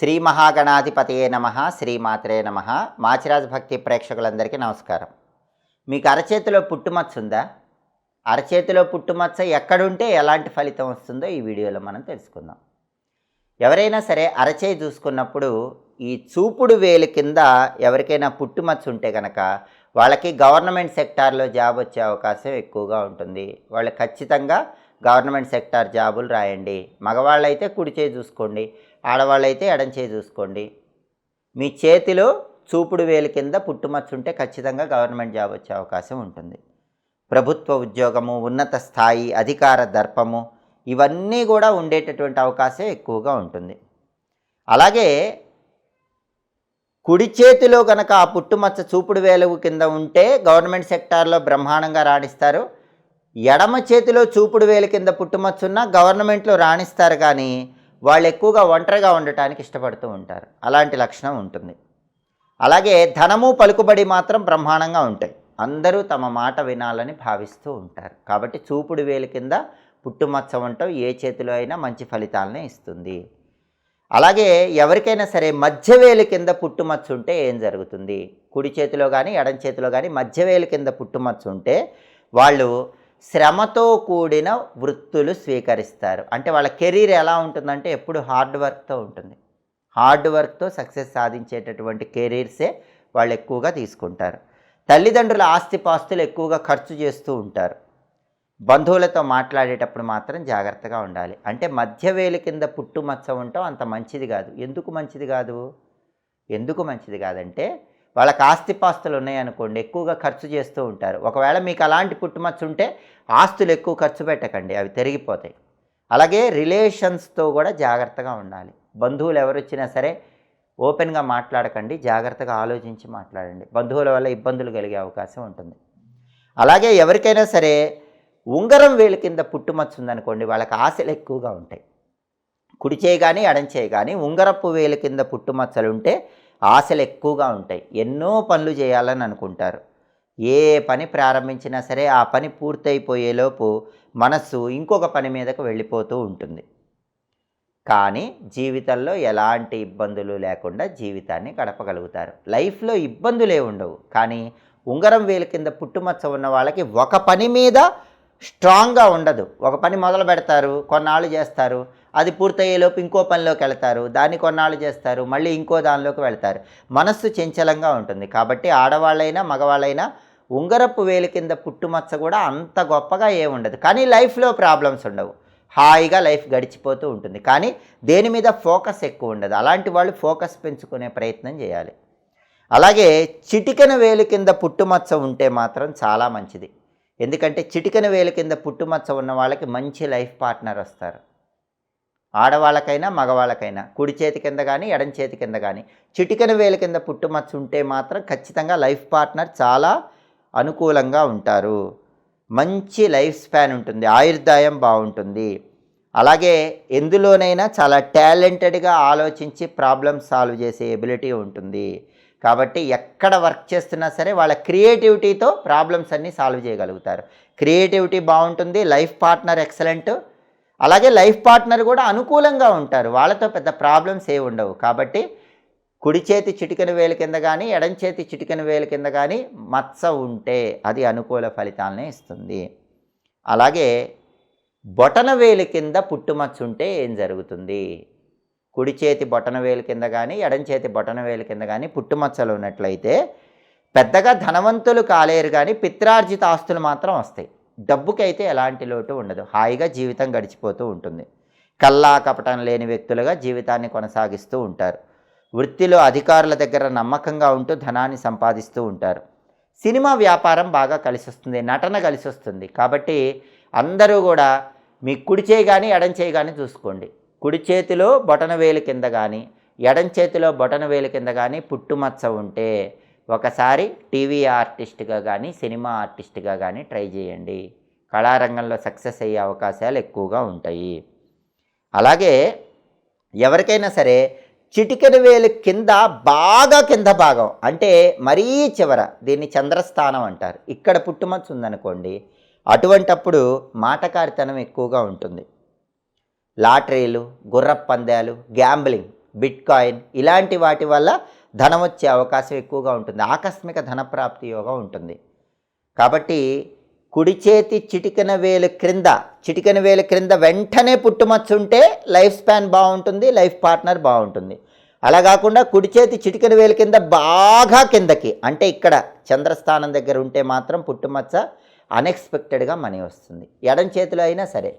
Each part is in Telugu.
శ్రీ మహాగణాధిపతయే నమ శ్రీమాత్రే నమ. మాచిరాజ్ భక్తి ప్రేక్షకులందరికీ నమస్కారం. మీకు అరచేతిలో పుట్టుమచ్చ ఉందా? అరచేతిలో పుట్టుమచ్చ ఎక్కడుంటే ఎలాంటి ఫలితం వస్తుందో ఈ వీడియోలో మనం తెలుసుకుందాం. ఎవరైనా సరే అరచేయి చూసుకున్నప్పుడు ఈ చూపుడు వేలు కింద ఎవరికైనా పుట్టుమచ్చ ఉంటే కనుక వాళ్ళకి గవర్నమెంట్ సెక్టార్లో జాబ్ వచ్చే అవకాశం ఎక్కువగా ఉంటుంది. వాళ్ళు ఖచ్చితంగా గవర్నమెంట్ సెక్టార్ జాబులు రాయండి. మగవాళ్ళైతే కుడి చేయి చూసుకోండి. ఆడవాళ్ళైతే ఎడం చేయి చూసుకోండి. మీ చేతిలో చూపుడు వేలు కింద పుట్టుమచ్చు ఉంటే ఖచ్చితంగా గవర్నమెంట్ జాబ్ వచ్చే అవకాశం ఉంటుంది. ప్రభుత్వ ఉద్యోగము ఉన్నత స్థాయి అధికార దర్పము ఇవన్నీ కూడా ఉండేటటువంటి అవకాశం ఎక్కువగా ఉంటుంది. అలాగే కుడి చేతిలో కనుక ఆ పుట్టుమచ్చ చూపుడు వేలు కింద ఉంటే గవర్నమెంట్ సెక్టార్లో బ్రహ్మాండంగా రాణిస్తారు. ఎడమ చేతిలో చూపుడు వేలు కింద పుట్టుమచ్చున్నా గవర్నమెంట్లో రాణిస్తారు కానీ వాళ్ళు ఎక్కువగా ఒంటరిగా ఉండటానికి ఇష్టపడుతూ ఉంటారు. అలాంటి లక్షణం ఉంటుంది. అలాగే ధనము పలుకుబడి మాత్రం బ్రహ్మాండంగా ఉంటాయి. అందరూ తమ మాట వినాలని భావిస్తూ ఉంటారు. కాబట్టి చూపుడు వేలు కింద పుట్టుమచ్చ ఉండటం ఏ చేతిలో అయినా మంచి ఫలితాలనే ఇస్తుంది. అలాగే ఎవరికైనా సరే మధ్యవేలు కింద పుట్టుమచ్చ ఉంటే ఏం జరుగుతుంది? కుడి చేతిలో కానీ ఎడం చేతిలో కానీ మధ్యవేలు కింద పుట్టుమచ్చ ఉంటే వాళ్ళు శ్రమతో కూడిన వృత్తులు స్వీకరిస్తారు. అంటే వాళ్ళ కెరీర్ ఎలా ఉంటుందంటే ఎప్పుడు హార్డ్ వర్క్తో ఉంటుంది. హార్డ్ వర్క్తో సక్సెస్ సాధించేటటువంటి కెరీర్సే వాళ్ళు ఎక్కువగా తీసుకుంటారు. తల్లిదండ్రుల ఆస్తిపాస్తులు ఎక్కువగా ఖర్చు చేస్తూ ఉంటారు. బంధువులతో మాట్లాడేటప్పుడు మాత్రం జాగ్రత్తగా ఉండాలి. అంటే మధ్యవేలు కింద పుట్టుమచ్చ ఉండటం అంత మంచిది కాదు. ఎందుకు మంచిది కాదు? ఎందుకు మంచిది కాదంటే వాళ్ళకి ఆస్తిపాస్తులు ఉన్నాయనుకోండి ఎక్కువగా ఖర్చు చేస్తూ ఉంటారు. ఒకవేళ మీకు అలాంటి పుట్టుమచ్చ ఉంటే ఆస్తులు ఎక్కువ ఖర్చు పెట్టకండి అవి తిరిగిపోతాయి. అలాగే రిలేషన్స్తో కూడా జాగ్రత్తగా ఉండాలి. బంధువులు ఎవరు వచ్చినా సరే ఓపెన్గా మాట్లాడకండి జాగ్రత్తగా ఆలోచించి మాట్లాడండి. బంధువుల వల్ల ఇబ్బందులు కలిగే అవకాశం ఉంటుంది. అలాగే ఎవరికైనా సరే ఉంగరం వేలు కింద పుట్టుమచ్చ ఉందనుకోండి వాళ్ళకి ఆశలు ఎక్కువగా ఉంటాయి. కుడి చేయి కానీ ఎడం చేయి కానీ ఉంగరపు వేలు కింద పుట్టుమచ్చలు ఉంటే ఆశలు ఎక్కువగా ఉంటాయి. ఎన్నో పనులు చేయాలని అనుకుంటారు. ఏ పని ప్రారంభించినా సరే ఆ పని పూర్తయిపోయేలోపు మనస్సు ఇంకొక పని మీదకు వెళ్ళిపోతూ ఉంటుంది. కానీ జీవితంలో ఎలాంటి ఇబ్బందులు లేకుండా జీవితాన్ని గడపగలుగుతారు. లైఫ్లో ఇబ్బందులే ఉండవు. కానీ ఉంగరం వేలు కింద పుట్టుమచ్చ ఉన్న వాళ్ళకి ఒక పని మీద స్ట్రాంగ్గా ఉండదు. ఒక పని మొదలు పెడతారు కొన్నాళ్ళు చేస్తారు. అది పూర్తయ్యేలోపు ఇంకో పనిలోకి వెళ్తారు. దాన్ని కొన్నాళ్ళు చేస్తారు. మళ్ళీ ఇంకో దానిలోకి వెళ్తారు. మనస్సు చంచలంగా ఉంటుంది. కాబట్టి ఆడవాళ్ళైనా మగవాళ్ళైనా ఉంగరపు వేలు కింద పుట్టుమచ్చ కూడా అంత గొప్పగా ఏముండదు కానీ లైఫ్లో ప్రాబ్లమ్స్ ఉండవు. హాయిగా లైఫ్ గడిచిపోతూ ఉంటుంది. కానీ దేని మీద ఫోకస్ ఎక్కువ ఉండదు. అలాంటి వాళ్ళు ఫోకస్ పెంచుకునే ప్రయత్నం చేయాలి. అలాగే చిటికెన వేలు కింద పుట్టుమచ్చ ఉంటే మాత్రం చాలా మంచిది. ఎందుకంటే చిటికెన వేలు కింద పుట్టుమచ్చ ఉన్న వాళ్ళకి మంచి లైఫ్ పార్ట్నర్ వస్తారు. ఆడవాళ్ళకైనా మగవాళ్ళకైనా కుడి చేతి కింద కానీ ఎడం చేతి కింద కానీ చిటికెన వేలు కింద పుట్టుమచ్చ ఉంటే మాత్రం ఖచ్చితంగా లైఫ్ పార్ట్నర్ చాలా అనుకూలంగా ఉంటారు. మంచి లైఫ్ స్పాన్ ఉంటుంది ఆయుర్దాయం బాగుంటుంది. అలాగే ఎందులోనైనా చాలా టాలెంటెడ్గా ఆలోచించి ప్రాబ్లమ్ సాల్వ్ చేసే ఎబిలిటీ ఉంటుంది. కాబట్టి ఎక్కడ వర్క్ చేస్తున్నా సరే వాళ్ళ క్రియేటివిటీతో ప్రాబ్లమ్స్ అన్నీ సాల్వ్ చేయగలుగుతారు. క్రియేటివిటీ బాగుంటుంది లైఫ్ పార్ట్నర్ ఎక్సలెంట్ అలాగే లైఫ్ పార్ట్నర్ కూడా అనుకూలంగా ఉంటారు. వాళ్ళతో పెద్ద ప్రాబ్లమ్స్ ఏ ఉండవు. కాబట్టి కుడి చేతి చిటికెన వేలు కింద కానీ ఎడం చేతి చిటికెన వేలు కింద కానీ మచ్చ ఉంటే అది అనుకూల ఫలితాలనే ఇస్తుంది. అలాగే బొటన వేలు కింద పుట్టుమచ్చ ఉంటే ఏం జరుగుతుంది? కుడి చేతి బొటన వేలు కింద కానీ ఎడం చేతి బొటన వేలు కింద కానీ పుట్టుమచ్చలు ఉన్నట్లయితే పెద్దగా ధనవంతులు కాలేరు కానీ పిత్రార్జిత ఆస్తులు మాత్రం వస్తాయి. డబ్బుకైతే ఎలాంటి లోటు ఉండదు. హాయిగా జీవితం గడిచిపోతూ ఉంటుంది. కల్లా కపటం లేని వ్యక్తులుగా జీవితాన్ని కొనసాగిస్తూ ఉంటారు. వృత్తిలో అధికారుల దగ్గర నమ్మకంగా ఉంటూ ధనాన్ని సంపాదిస్తూ ఉంటారు. సినిమా వ్యాపారం బాగా కలిసి వస్తుంది నటన కలిసి వస్తుంది కాబట్టి అందరూ కూడా మీ కుడి చేయి కానీ ఎడం చేయి కానీ చూసుకోండి. కుడి చేతిలో బొటన వేలు కింద కానీ ఎడం చేతిలో బొటన వేలు కింద కానీ పుట్టుమచ్చ ఉంటే ఒకసారి టీవీ ఆర్టిస్ట్గా కానీ సినిమా ఆర్టిస్ట్గా కానీ ట్రై చేయండి. కళారంగంలో సక్సెస్ అయ్యే అవకాశాలు ఎక్కువగా ఉంటాయి. అలాగే ఎవరికైనా సరే చిటికెన వేలు కింద బాగా కింద భాగం అంటే మరీ చివర దీన్ని చంద్రస్థానం అంటారు. ఇక్కడ పుట్టుమచ్చ ఉందనుకోండి అటువంటప్పుడు మాటకారితనం ఎక్కువగా ఉంటుంది. లాటరీలు గుర్రపందాలు గ్యాంబ్లింగ్ బిట్కాయిన్ ఇలాంటి వాటి వల్ల ధనం వచ్చే అవకాశం ఎక్కువగా ఉంటుంది. ఆకస్మిక ధనప్రాప్తి యోగం ఉంటుంది. కాబట్టి కుడి చేతి చిటికెన వేలు క్రింద చిటికెన వేలు క్రింద వెంటనే పుట్టుమచ్చుంటే లైఫ్ స్పాన్ బాగుంటుంది లైఫ్ పార్ట్నర్ బాగుంటుంది. అలా కాకుండా కుడి చేతి చిటికెన వేలు కింద బాగా కిందకి అంటే ఇక్కడ చంద్రస్థానం దగ్గర ఉంటే మాత్రం పుట్టుమచ్చ అన్ఎక్స్పెక్టెడ్గా మనీ వస్తుంది. ఎడం చేతిలో అయినా సరే.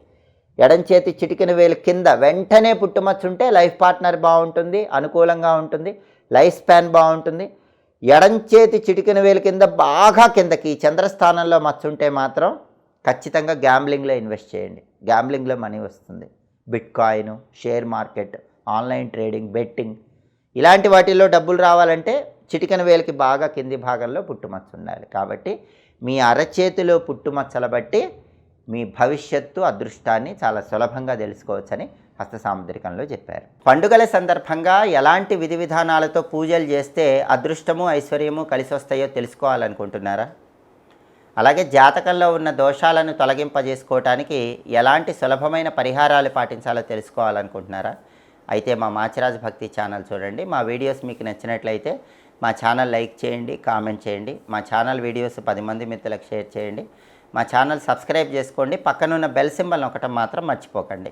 ఎడం చేతి చిటికెన వేలు కింద వెంటనే పుట్టుమచ్చు ఉంటే లైఫ్ పార్ట్నర్ బాగుంటుంది అనుకూలంగా ఉంటుంది. లైఫ్ స్పాన్ బాగుంటుంది. ఎడంచేతి చేతి వేలు కింద బాగా కిందకి చంద్రస్థానంలో మచ్చుంటే మాత్రం ఖచ్చితంగా గ్యాంబ్లింగ్లో ఇన్వెస్ట్ చేయండి. గ్యాంబ్లింగ్లో మనీ వస్తుంది. Bitcoin share market online trading betting ఇలాంటి వాటిల్లో డబ్బులు రావాలంటే చిటికన వేలకి బాగా కింది భాగంలో పుట్టుమచ్చ ఉండాలి. కాబట్టి మీ అరచేతిలో పుట్టుమచ్చల బట్టి మీ భవిష్యత్తు అదృష్టాన్ని చాలా సులభంగా తెలుసుకోవచ్చని హస్త సాముద్రికంలో చెప్పారు. పండుగల సందర్భంగా ఎలాంటి విధి విధానాలతో పూజలు చేస్తే అదృష్టము ఐశ్వర్యము కలిసి వస్తాయో తెలుసుకోవాలనుకుంటున్నారా? అలాగే జాతకంలో ఉన్న దోషాలను తొలగింపజేసుకోవటానికి ఎలాంటి సులభమైన పరిహారాలు పాటించాలో తెలుసుకోవాలనుకుంటున్నారా? అయితే మా మాచిరాజ్ భక్తి ఛానల్ చూడండి. మా వీడియోస్ మీకు నచ్చినట్లయితే మా ఛానల్ లైక్ చేయండి కామెంట్ చేయండి. మా ఛానల్ వీడియోస్ పది మంది మిత్రులకు షేర్ చేయండి. మా ఛానల్ సబ్స్క్రైబ్ చేసుకోండి. పక్కనున్న బెల్ సింబల్ ఒకటం మాత్రం మర్చిపోకండి.